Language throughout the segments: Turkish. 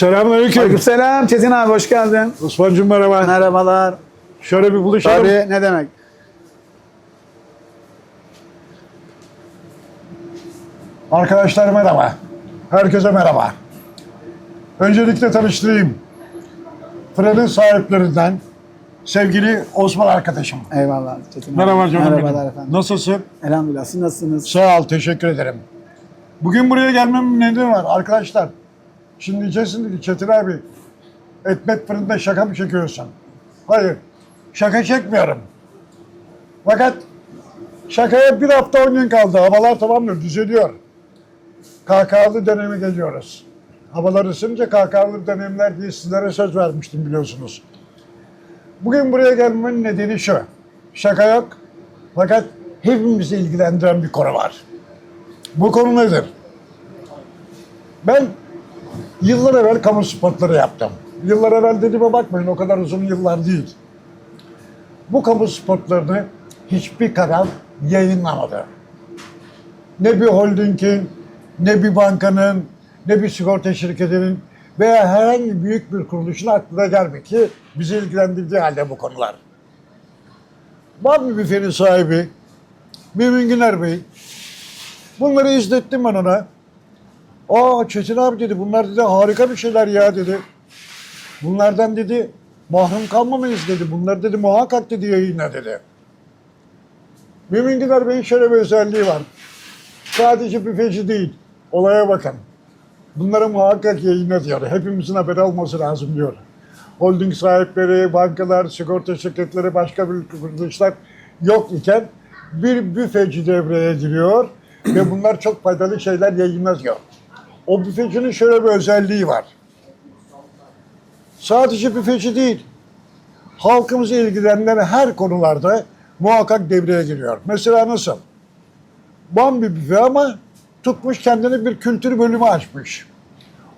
Selamünaleyküm. Aleykümselam Çetin abi hoş geldin. Osman'cığım merhaba. Merhabalar. Şöyle bir buluşalım. Tabii ne demek? Arkadaşlar merhaba. Herkese merhaba. Öncelikle tanıştırayım. Fırının sahiplerinden sevgili Osman arkadaşım. Eyvallah Çetin abi. Merhaba canım Merhabalar benim. efendim. Nasılsın? Elhamdülillah siz nasılsınız? Sağ ol, teşekkür ederim. Bugün buraya gelmemin nedeni var arkadaşlar. Şimdi diyeceksin ki Çetin abi ekmek fırında şaka mı çekiyorsun? Hayır, şaka çekmiyorum. Fakat şakaya bir hafta on gün kaldı. Havalar tamamdır, düzeliyor. KK'lı dönemi geliyoruz. Havalar ısınınca KK'lı dönemler diye sizlere söz vermiştim biliyorsunuz. Bugün buraya gelmemin nedeni şu. Şaka yok. Fakat hepimizi ilgilendiren bir konu var. Bu konu nedir? Ben yıllar evvel kamu spotları yaptım. Yıllar evvel dediğime bakmayın o kadar uzun yıllar değil. Bu kamu spotlarını hiçbir kanal yayınlamadı. Ne bir holdingin, ne bir bankanın, ne bir sigorta şirketinin veya herhangi büyük bir kuruluşun aklına gelmiyor ki bizi ilgilendirdiği halde bu konular. Bambi büfenin sahibi Mümin Güner Bey. Bunları izlettim ben ona. Aa Çetin abi dedi bunlar dedi harika bir şeyler ya dedi. Bunlardan dedi mahrum kalmamayız dedi. Bunlar dedi muhakkak dedi yayınla dedi. Mümin Güner Bey'in şöyle bir özelliği var. Sadece büfeci değil. Olaya bakın. Bunları muhakkak yayınla diyor. Hepimizin haberi olması lazım diyor. Holding sahipleri, bankalar, sigorta şirketleri, başka bir kuruluşlar yok iken bir büfeci devreye giriyor ve bunlar çok faydalı şeyler yayınlıyor. O büfecinin şöyle bir özelliği var. Sadece büfeci değil, halkımızı ilgilendiren her konularda muhakkak devreye giriyor. Mesela nasıl? Bambi büfe ama tutmuş kendine bir kültür bölümü açmış.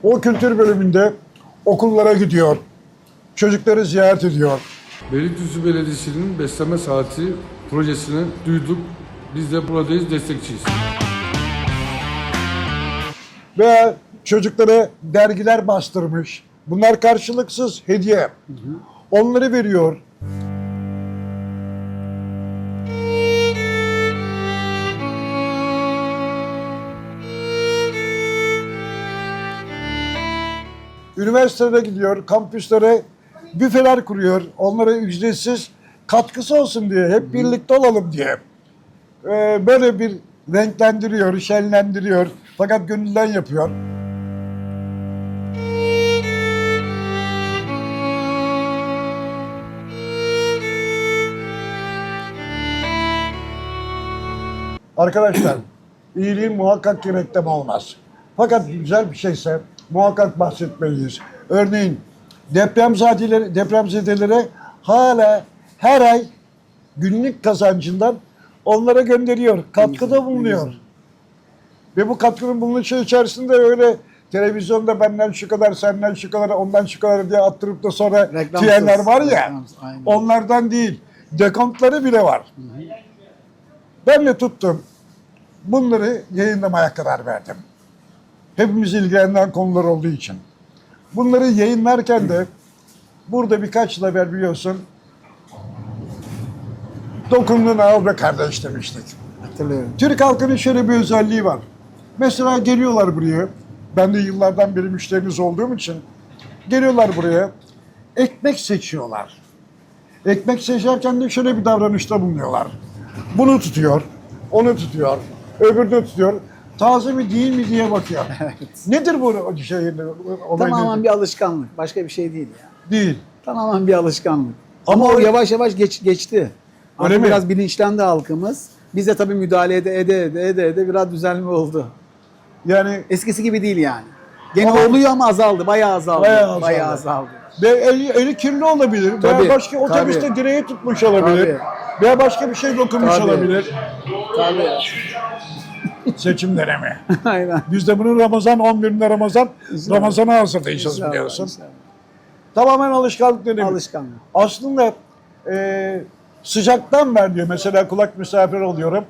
O kültür bölümünde okullara gidiyor, çocukları ziyaret ediyor. Beylikdüzü Belediyesi'nin besleme saati projesini duyduk. Biz de buradayız, destekçiyiz. Veya çocuklara dergiler bastırmış. Bunlar karşılıksız hediye. Onları veriyor. Üniversitelere gidiyor, kampüslere büfeler kuruyor. Onlara ücretsiz katkısı olsun diye, hep birlikte olalım diye. Ee, böyle bir renklendiriyor, şenlendiriyor. Fakat gönülden yapıyor. Arkadaşlar, iyiliğin muhakkak ki reklam olmaz. Fakat güzel bir şeyse muhakkak bahsetmeliyiz. Örneğin depremzedeleri, depremzedelere hala her ay günlük kazancından onlara gönderiyor. Katkıda bulunuyor. Ve bu katkının bulunuşu içerisinde öyle televizyonda benden şu kadar, senden şu kadar, ondan şu kadar diye attırıp da sonra diyenler var ya. reklamsız, aynen. Onlardan değil. Dekontları bile var. Ben de tuttum. Bunları yayınlamaya karar verdim. Hepimizi ilgilendiren konular olduğu için. Bunları yayınlarken de burada birkaç evvel biliyorsun dokundun al be kardeş demiştik. Hatırlıyorum. Türk halkının şöyle bir özelliği var. Mesela geliyorlar buraya. Ben de yıllardan beri müşteriniz olduğum için geliyorlar buraya. Ekmek seçiyorlar. Ekmek seçerken de şöyle bir davranışta bulunuyorlar. Bunu tutuyor, onu tutuyor, öbürünü tutuyor. Taze mi değil mi diye bakıyor. Nedir bu şey olay Tamamen nedir? bir alışkanlık. Başka bir şey değil ya. değil. Tamamen bir alışkanlık. Ama Ama, o öyle- yavaş yavaş geç, geçti. Artık mi? biraz bilinçlendi halkımız. Biz de tabii müdahale ede ede ede ede, ede biraz düzelme oldu. Yani Eskisi gibi değil yani. Gene Ama- oluyor ama azaldı. Bayağı azaldı. Bayağı azaldı. ve eli, eli kirli olabilir. Tabii, veya başka otobüste tabii. direğe tutmuş olabilir. Veya başka bir şey dokunmuş Tabii. olabilir. Tabii. Seçim dönemi. Aynen. Biz de bunu Ramazan 11'inde Ramazan. Ramazan'a hazırlayacağız biliyorsun. Tamamen alışkanlık dönemi. Alışkanlık. Aslında e, sıcaktan ver diyor. Mesela kulak misafir oluyorum.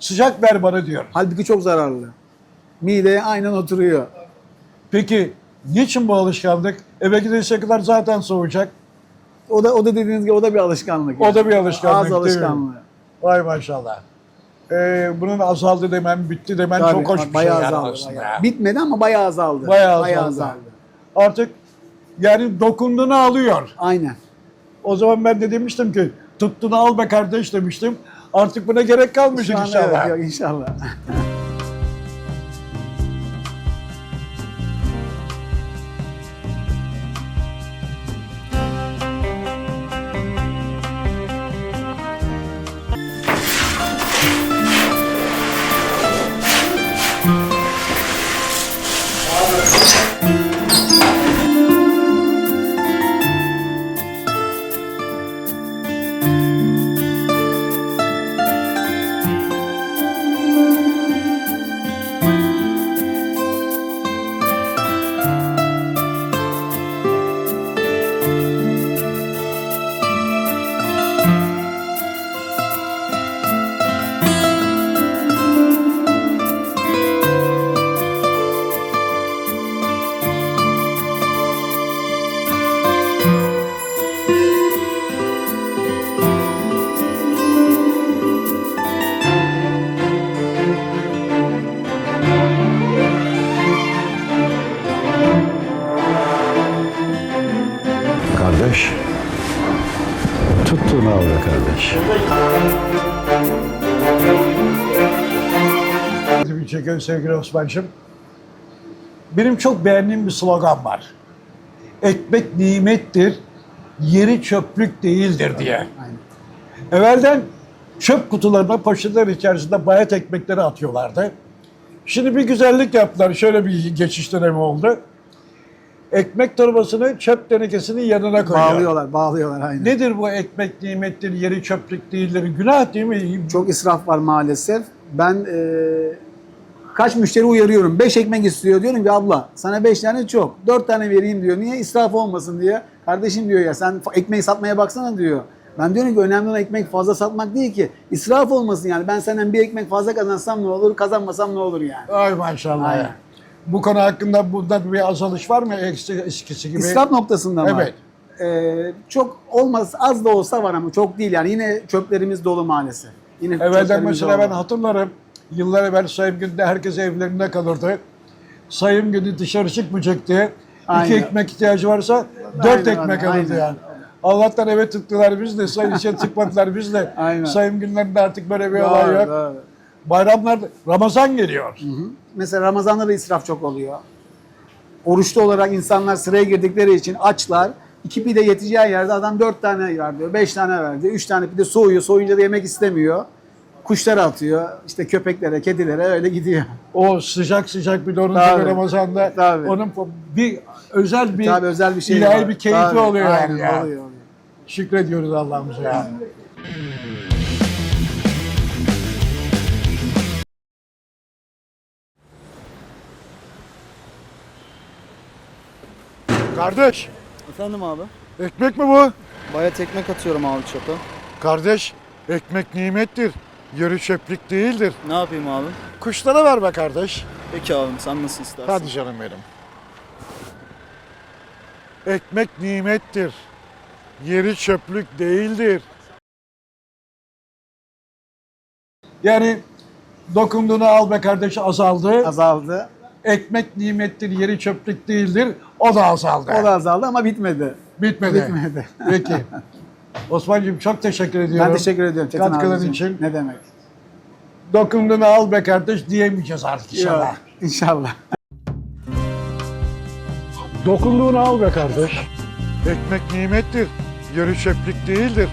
Sıcak ver bana diyor. Halbuki çok zararlı. Mideye aynen oturuyor. Peki Niçin bu alışkanlık? Eve gidecek kadar zaten soğuyacak. O da o da dediğiniz gibi o da bir alışkanlık. O da bir alışkanlık, Ağız alışkanlığı. Vay maşallah. Ee, bunun azaldı demen, bitti demen Tabii, çok hoş bir şey bayağı yani azaldı, aslında. bayağı. Bitmedi ama bayağı azaldı. Bayağı azaldı. Artık yani dokunduğunu alıyor. Aynen. O zaman ben de demiştim ki tuttuğunu al be kardeş demiştim. Artık buna gerek an inşallah. Evet, yok, inşallah. çekiyor sevgili Osman'cığım. Benim çok beğendiğim bir slogan var. Ekmek nimettir, yeri çöplük değildir diye. Aynen. Evvelden çöp kutularına poşetler içerisinde bayat ekmekleri atıyorlardı. Şimdi bir güzellik yaptılar. Şöyle bir geçiş dönemi oldu. Ekmek torbasını çöp tenekesinin yanına koyuyor. Bağlıyorlar, bağlıyorlar aynen. Nedir bu ekmek nimettir, yeri çöplük değildir? Günah değil mi? Çok israf var maalesef. Ben e, kaç müşteri uyarıyorum. 5 ekmek istiyor. Diyorum ki abla sana 5 tane çok. 4 tane vereyim diyor. Niye? israf olmasın diye. Kardeşim diyor ya sen ekmeği satmaya baksana diyor. Ben diyorum ki önemli olan ekmek fazla satmak değil ki. İsraf olmasın yani. Ben senden bir ekmek fazla kazansam ne olur, kazanmasam ne olur yani. Ay maşallah. Aynen. ya. Bu konu hakkında bunda bir azalış var mı eksi, eskisi gibi? İsraf noktasında mı? Evet. Ee, çok olmaz az da olsa var ama çok değil yani yine çöplerimiz dolu maalesef. Yine Evvelden mesela ben dolu. hatırlarım. Yıllar evvel sayım gününde herkes evlerinde kalırdı. Sayım günü dışarı çıkmayacak diye iki Aynen. ekmek ihtiyacı varsa dört Aynen, ekmek aynen, alırdı aynen. yani. Allah'tan eve tıktılar biz de sayın içe tıkmadılar biz de. Aynen. Sayım günlerinde artık böyle bir Doğru, olay yok. doğru. Bayramlarda Ramazan geliyor. Mesela Ramazan'da da israf çok oluyor. Oruçlu olarak insanlar sıraya girdikleri için açlar. İki pide yeteceği yerde adam dört tane ver diyor, beş tane ver diyor, üç tane pide soğuyor, soğuyunca da yemek istemiyor. Kuşlara atıyor, işte köpeklere, kedilere öyle gidiyor. O sıcak sıcak bir donun Tabii. tabii Ramazan'da Tabii. onun bir özel bir Tabii özel bir şey ilahi var. bir keyfi Tabii, oluyor aynen, yani. ya. oluyor, oluyor. Şükrediyoruz Allah'ımıza ya. Kardeş, Efendim abi. ekmek mi bu? Bayat ekmek atıyorum abi çöpe. Kardeş, ekmek nimettir. Yarı çöplük değildir. Ne yapayım abi? Kuşlara ver be kardeş. Peki abim sen nasıl istersin? Hadi canım benim. Ekmek nimettir. Yeri çöplük değildir. Yani dokunduğunu al be kardeş azaldı. Azaldı. Ekmek nimettir, yeri çöplük değildir. O da azaldı. O da azaldı ama bitmedi. Bitmedi. Bitmedi. Peki. Osman'cığım çok teşekkür ediyorum. Ben teşekkür ediyorum Çetin Katkıların abicim. için. Ne demek? Dokunduğunu al be kardeş diyemeyeceğiz artık inşallah. Yok, İnşallah. Dokunduğunu al be kardeş. Ekmek nimettir, yarı çöplük değildir.